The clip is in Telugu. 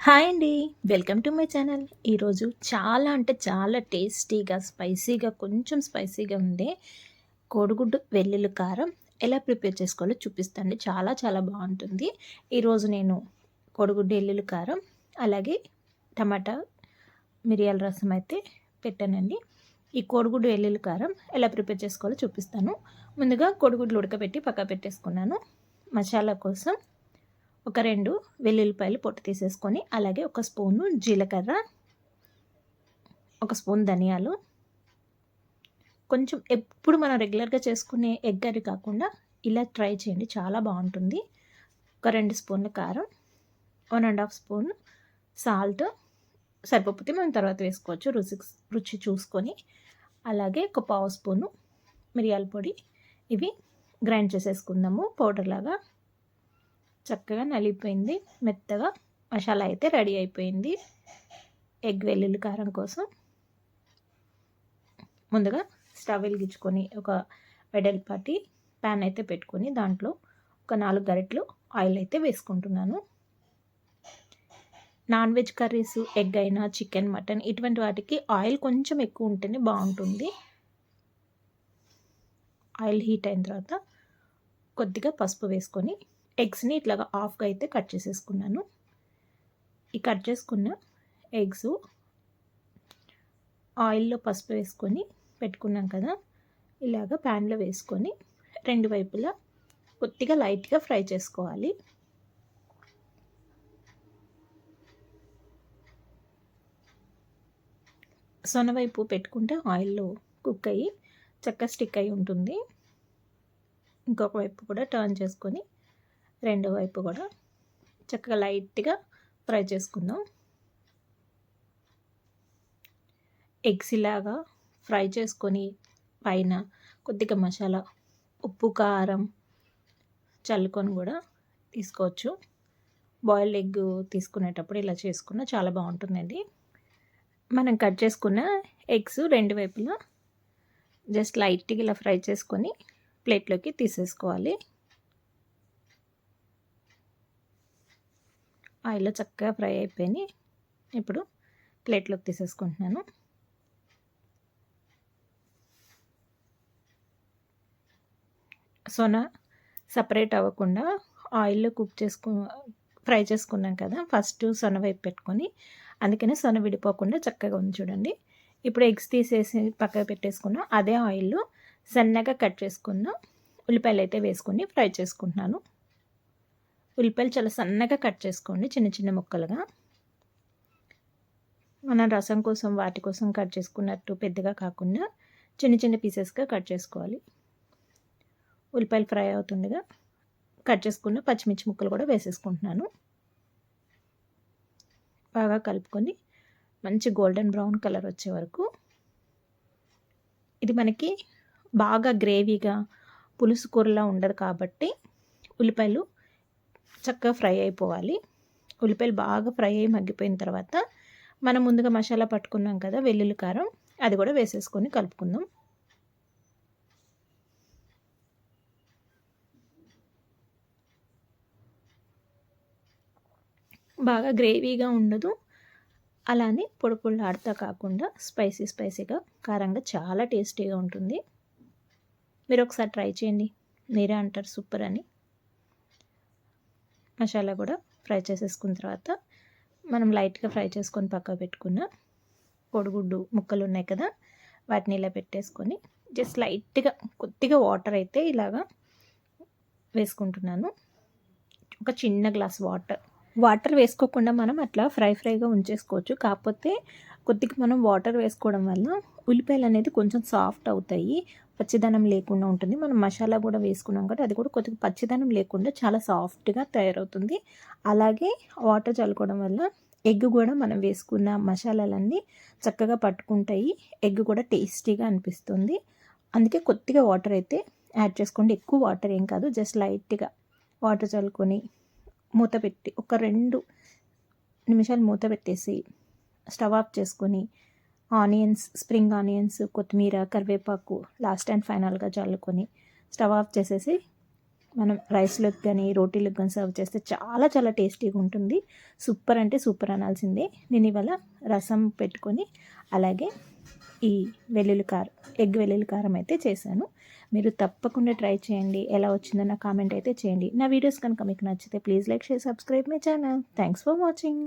హాయ్ అండి. Welcome to my channel. ఈరోజు చాలా అంటే చాలా టేస్టీగా స్పైసీగా కొంచెం స్పైసీగా ఉండే కోడిగుడ్డు వెల్లుల్లి కారం ఎలా ప్రిపేర్ చేసుకోవాలో చూపిస్తాను చాలా చాలా బాగుంటుంది. ఈరోజు నేను కోడిగుడ్డు వెల్లుల్లి కారం అలాగే టమాటా మిరియాల రసం అయితే పెట్టానండి. ఈ కోడిగుడ్డు వెల్లుల్లి కారం ఎలా ప్రిపేర్ చేసుకోవాలో చూపిస్తాను. ముందుగా కోడిగుడ్లు ఉడకబెట్టి పక్క పెట్టేసుకున్నాను. మసాలా కోసం ఒక రెండు వెల్లుల్లిపాయలు పొట్టు తీసేసుకొని అలాగే ఒక స్పూను జీలకర్ర ఒక స్పూన్ ధనియాలు. కొంచెం ఎప్పుడు మనం రెగ్యులర్గా చేసుకునే ఎగ్ కర్రీ కాకుండా ఇలా ట్రై చేయండి చాలా బాగుంటుంది. ఒక రెండు స్పూన్ల కారం one and half spoon salt. సరిపోతే మనం తర్వాత వేసుకోవచ్చు రుచి రుచి చూసుకొని. అలాగే ఒక పావు స్పూను మిరియాల పొడి. ఇవి గ్రైండ్ చేసేసుకుందాము పౌడర్ లాగా. చక్కగా నలిగిపోయింది. మెత్తగా మసాలా అయితే రెడీ అయిపోయింది. ఎగ్ వెల్లుల్లి కారం కోసం ముందుగా స్టవ్ వెలిగించుకొని ఒక వెడల్పాటి ప్యాన్ అయితే పెట్టుకొని దాంట్లో ఒక నాలుగు గరిటలు ఆయిల్ అయితే వేసుకుంటున్నాను. నాన్ వెజ్ కర్రీస్ ఎగ్ అయినా చికెన్ మటన్ ఇటువంటి వాటికి ఆయిల్ కొంచెం ఎక్కువ ఉంటేనే బాగుంటుంది. ఆయిల్ హీట్ అయిన తర్వాత కొద్దిగా పసుపు వేసుకొని ఎగ్స్ని ఇట్లాగా హాఫ్గా అయితే కట్ చేసేసుకున్నాను. ఈ కట్ చేసుకున్న ఎగ్స్ ఆయిల్లో పసుపు వేసుకొని పెట్టుకున్నాం కదా ఇలాగ ప్యాన్లో వేసుకొని రెండు వైపులా కొద్దిగా లైట్గా ఫ్రై చేసుకోవాలి. సొనవైపు పెట్టుకుంటే ఆయిల్లో కుక్ అయ్యి చక్క స్టిక్ అయి ఉంటుంది. ఇంకొక వైపు కూడా టర్న్ చేసుకొని రెండో వైపు కూడా చక్కగా లైట్గా ఫ్రై చేసుకుందాం. ఎగ్స్ ఇలాగా ఫ్రై చేసుకొని పైన కొద్దిగా మసాలా ఉప్పు కారం చల్లుకొని కూడా తీసుకోవచ్చు. బాయిల్డ్ ఎగ్ తీసుకునేటప్పుడు ఇలా చేసుకున్న చాలా బాగుంటుందండి. మనం కట్ చేసుకున్న ఎగ్స్ రెండు వైపులా జస్ట్ లైట్గా ఇలా ఫ్రై చేసుకొని ప్లేట్లోకి తీసేసుకోవాలి. ఆయిల్లో చక్కగా ఫ్రై అయిపోయినాయి ఇప్పుడు ప్లేట్లోకి తీసేసుకుంటున్నాను. సొన సపరేట్ అవ్వకుండా ఆయిల్లో కుక్ చేసుకు ఫ్రై చేసుకున్నాం కదా ఫస్ట్ సొన వైపు పెట్టుకొని అందుకనే సొన విడిపోకుండా చక్కగా ఉంది చూడండి. ఇప్పుడు ఎగ్స్ తీసేసి పక్కకు పెట్టేసుకున్నాం అదే ఆయిల్లో సన్నగా కట్ చేసుకున్న ఉల్లిపాయలు అయితే వేసుకొని ఫ్రై చేసుకుంటున్నాను. ఉల్లిపాయలు చాలా సన్నగా కట్ చేసుకోండి చిన్న చిన్న ముక్కలుగా. మనం రసం కోసం వాటి కోసం కట్ చేసుకున్నట్టు పెద్దగా కాకుండా చిన్న చిన్న పీసెస్గా కట్ చేసుకోవాలి. ఉల్లిపాయలు ఫ్రై అవుతుండగా కట్ చేసుకున్న పచ్చిమిర్చి ముక్కలు కూడా వేసేసుకుంటున్నాను. బాగా కలుపుకొని మంచి గోల్డెన్ బ్రౌన్ కలర్ వచ్చే వరకు ఇది మనకి బాగా గ్రేవీగా పులుసు కూరలా ఉండదు కాబట్టి ఉల్లిపాయలు చక్కగా ఫ్రై అయిపోవాలి. ఉల్లిపాయలు బాగా ఫ్రై అయ్యి మగ్గిపోయిన తర్వాత మనం ముందుగా మసాలా పట్టుకున్నాం కదా వెల్లుల్లి కారం అది కూడా వేసేసుకొని కలుపుకుందాం. బాగా గ్రేవీగా ఉండదు. అలానే పొడి పొడిలాడుతా కాకుండా స్పైసీ స్పైసీగా కారంగా చాలా టేస్టీగా ఉంటుంది. మీరు ఒకసారి ట్రై చేయండి. మీరే అంటారు సూపర్ అని. మసాలా కూడా ఫ్రై చేసేసుకున్న తర్వాత మనం లైట్గా ఫ్రై చేసుకొని పక్క పెట్టుకున్న కోడిగుడ్డు ముక్కలు ఉన్నాయి కదా వాటిని ఇలా పెట్టేసుకొని జస్ట్ లైట్గా కొద్దిగా వాటర్ అయితే ఇలాగా వేసుకుంటున్నాను. ఒక చిన్న గ్లాస్ వాటర్. వాటర్ వేసుకోకుండా మనం అట్లా ఫ్రై ఫ్రైగా ఉంచేసుకోవచ్చు. కాకపోతే కొద్దిగా మనం వాటర్ వేసుకోవడం వల్ల ఉల్లిపాయలు అనేది కొంచెం సాఫ్ట్ అవుతాయి. పచ్చిదనం లేకుండా ఉంటుంది. మనం మసాలా కూడా వేసుకున్నాం కాబట్టి అది కూడా కొద్దిగా పచ్చిదనం లేకుండా చాలా సాఫ్ట్గా తయారవుతుంది. అలాగే వాటర్ చల్లుకోవడం వల్ల ఎగ్ కూడా మనం వేసుకున్న మసాలాలన్నీ చక్కగా పట్టుకుంటాయి. ఎగ్ కూడా టేస్టీగా అనిపిస్తుంది. అందుకే కొద్దిగా వాటర్ అయితే యాడ్ చేసుకోండి. ఎక్కువ వాటర్ ఏం కాదు జస్ట్ లైట్గా వాటర్ చల్లుకొని మూత పెట్టి ఒక రెండు నిమిషాలు మూత పెట్టేసి స్టవ్ ఆఫ్ చేసుకొని ఆనియన్స్ స్ప్రింగ్ ఆనియన్స్ కొత్తిమీర కరివేపాకు లాస్ట్ అండ్ ఫైనల్గా చల్లుకొని స్టవ్ ఆఫ్ చేసేసి మనం రైస్లోకి కానీ రోటీలకు కానీ సర్వ్ చేస్తే చాలా చాలా టేస్టీగా ఉంటుంది. సూపర్ అంటే సూపర్ అనాల్సిందే. నేను ఇవాళ రసం పెట్టుకొని అలాగే ఈ వెల్లుల్లి కారం ఎగ్ వెల్లుల్లి కారం అయితే చేశాను. మీరు తప్పకుండా ట్రై చేయండి. ఎలా వచ్చిందో నా కామెంట్ అయితే చేయండి. నా వీడియోస్ కనుక మీకు నచ్చితే please like share subscribe my channel. Thanks for watching.